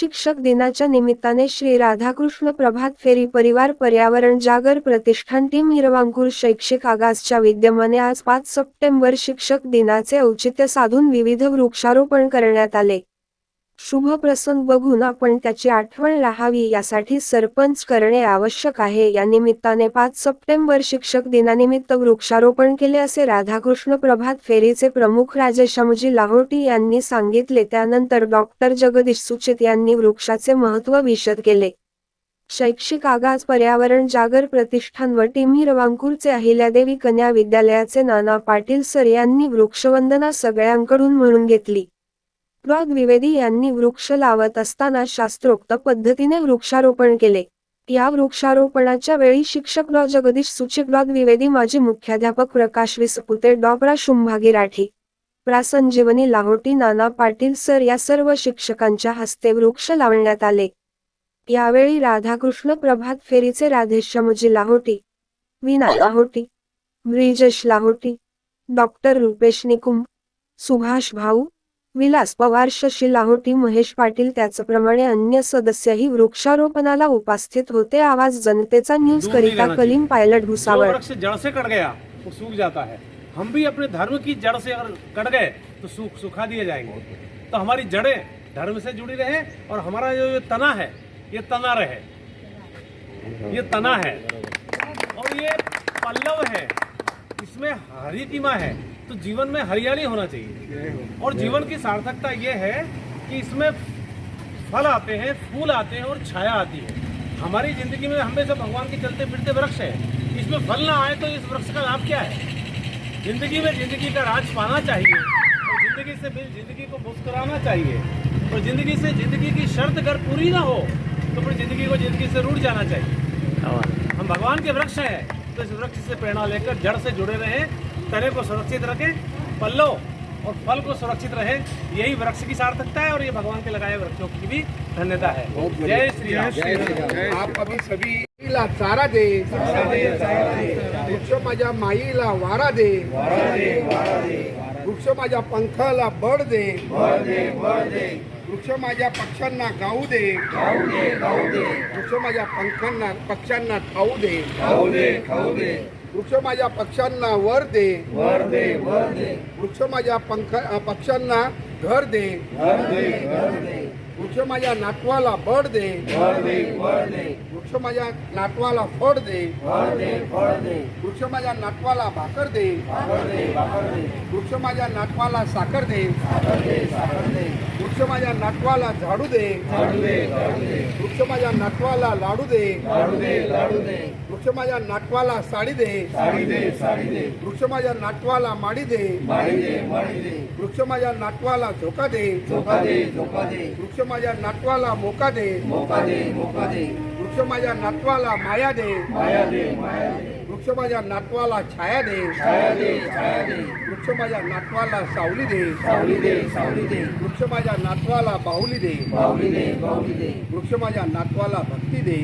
शिक्षक दिनाच्या निमित्ताने श्री राधाकृष्ण प्रभात फेरी परिवार पर्यावरण जागर प्रतिष्ठान टीम हिरवांकूर शैक्षिक आगासच्या विद्यमाने आज पाच सप्टेंबर शिक्षक दिनाचे औचित्य साधून विविध वृक्षारोपण करण्यात आले. शुभ प्रसंग बघून आपण त्याची आठवण राहावी यासाठी सरपंच करणे आवश्यक आहे. या निमित्ताने पाच सप्टेंबर शिक्षक दिनानिमित्त वृक्षारोपण केले असे राधाकृष्ण प्रभात फेरीचे प्रमुख राजेशामजी लाहोटी यांनी सांगितले. त्यानंतर डॉक्टर जगदीश सुचित यांनी वृक्षाचे महत्त्व विशद केले. शैक्षिक आगाज पर्यावरण जागर प्रतिष्ठान व टीमी रवांकूरचे अहिल्यादेवी कन्या विद्यालयाचे नाना पाटील सर यांनी वृक्षवंदना सगळ्यांकडून म्हणून घेतली. डॉ द्विवेदी यांनी वृक्ष लावत असताना शास्त्रोक्त पद्धतीने वृक्षारोपण केले. या वृक्षारोपणाच्या वेळी शिक्षक डॉ. जगदीश सुचिक डॉ द्विवेदी माजी मुख्याध्यापक प्रकाश विसपुते डॉ. प्रा शुंभागी राठी प्रा संजीवनी लाहोटी नाना पाटील सर या सर्व शिक्षकांच्या हस्ते वृक्ष लावण्यात आले. यावेळी राधाकृष्ण प्रभात फेरीचे राधेश्यामजी लाहोटी विना लाहोटी ब्रिजेश लाहोटी डॉक्टर रुपेश निकुंभ सुभाष भाऊ विलास पवार शशी लाहोटी महेश पाटील त्याचप्रमाणे अन्य सदस्यही वृक्षारोपणाला उपस्थित होते. आवाज जनतेचा न्यूज करिता कलीम पायलट भुसावळ. जड़ से कट गया वो सूख जाता है. हम भी अपने धर्म की जड़ से अगर कट गए तो सूख सुखा दिए जाएंगे। तो हमारी जड़ें धर्म से जुड़ी रहे और हमारा जो ये तना है ये तना रहे। ये तना है। और ये पल्लव है इसमें हरितिमा है। तो जीवन में हरियाली होना चाहिए। और जीवन की सार्थकता ये है कि इसमें फल आते हैं फूल आते हैं और छाया आती है। हमारी ज़िंदगी में हमेशा भगवान के चलते फिरते वृक्ष है। इसमें फल ना आए तो इस वृक्ष का लाभ क्या है? ज़िंदगी में ज़िंदगी का राज पाना चाहिए और ज़िंदगी से फिर ज़िंदगी को मुस्कुराना चाहिए। और ज़िंदगी से ज़िंदगी की शर्त अगर पूरी ना हो तो फिर ज़िंदगी को ज़िंदगी से रूठ जाना चाहिए। हम भगवान के वृक्ष हैं तो इस वृक्ष से प्रेरणा लेकर जड़ से जुड़े रहें। तने को सुरक्षित रखें पल्लव और फल को सुरक्षित रहे यही वृक्ष की सार्थकता है और ये भगवान के लगाए वृक्षों की भी धन्यता है। जय श्री राम। आप अभी सभी माईला चारा दे। वृक्ष माझ्या माईला वारा दे। वृक्ष माझ्या पंखाला बळ दे। वृक्ष माझ्या पक्ष्यांना गाऊ दे। वृक्ष माझ्या पंखांना पक्ष्यांना खाऊ दे। वृक्ष माझ्या पक्ष्यांना वर दे. वृक्ष माझ्या पंख पक्ष्यांना घर दे. वृक्ष माझ्या नातवाला बळ दे. वृक्ष माझ्या नातवाला फळ दे वृक्ष माझ्या नातवाला भाकर दे. वृक्ष माझ्या नातवाला साखर दे. वृक्ष माझ्या नातवाला झाडू दे. वृक्ष माझ्या नातवाला लाडू दे. वृक्ष माझ्या नातवाला साडी दे. वृक्ष माझ्या नातवाला माडी दे. वृक्ष माझ्या नातवाला झोका दे. वृक्ष माझ्या नातवाला मोका दे. माझ्या नत्वाला माया दे. माया दे माया दे. वृक्ष माझ्या नातवाला छाया दे. वृक्ष माझ्या नातवाला सावली दे. वृक्ष माझ्या नातवाला बाहुली दे. वृक्ष माझ्या नातवाला भक्ती दे.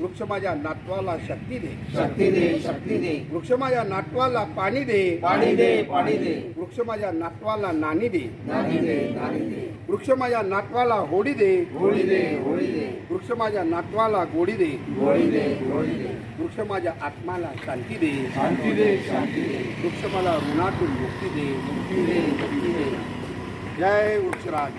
वृक्ष माझ्या नातवाला शक्ती दे. शक्ती दे शक्ती दे. वृक्ष माझ्या नातवाला पाणी दे. पाणी दे पाणी दे. वृक्ष माझ्या नातवाला नाणी दे. नाणी दे नाणी दे. वृक्ष माझ्या नातवाला होडी दे. होळी दे होळी दे. वृक्ष माझ्या नातवाला गोडी दे. होळी दे होळी दे. वृक्ष माझ्या आत्माला शांती दे. शांती दे शांती दे. वृक्ष मला ऋणातून मुक्ती दे. मुक्ती दे मुक्ती दे. जय वृक्षराज.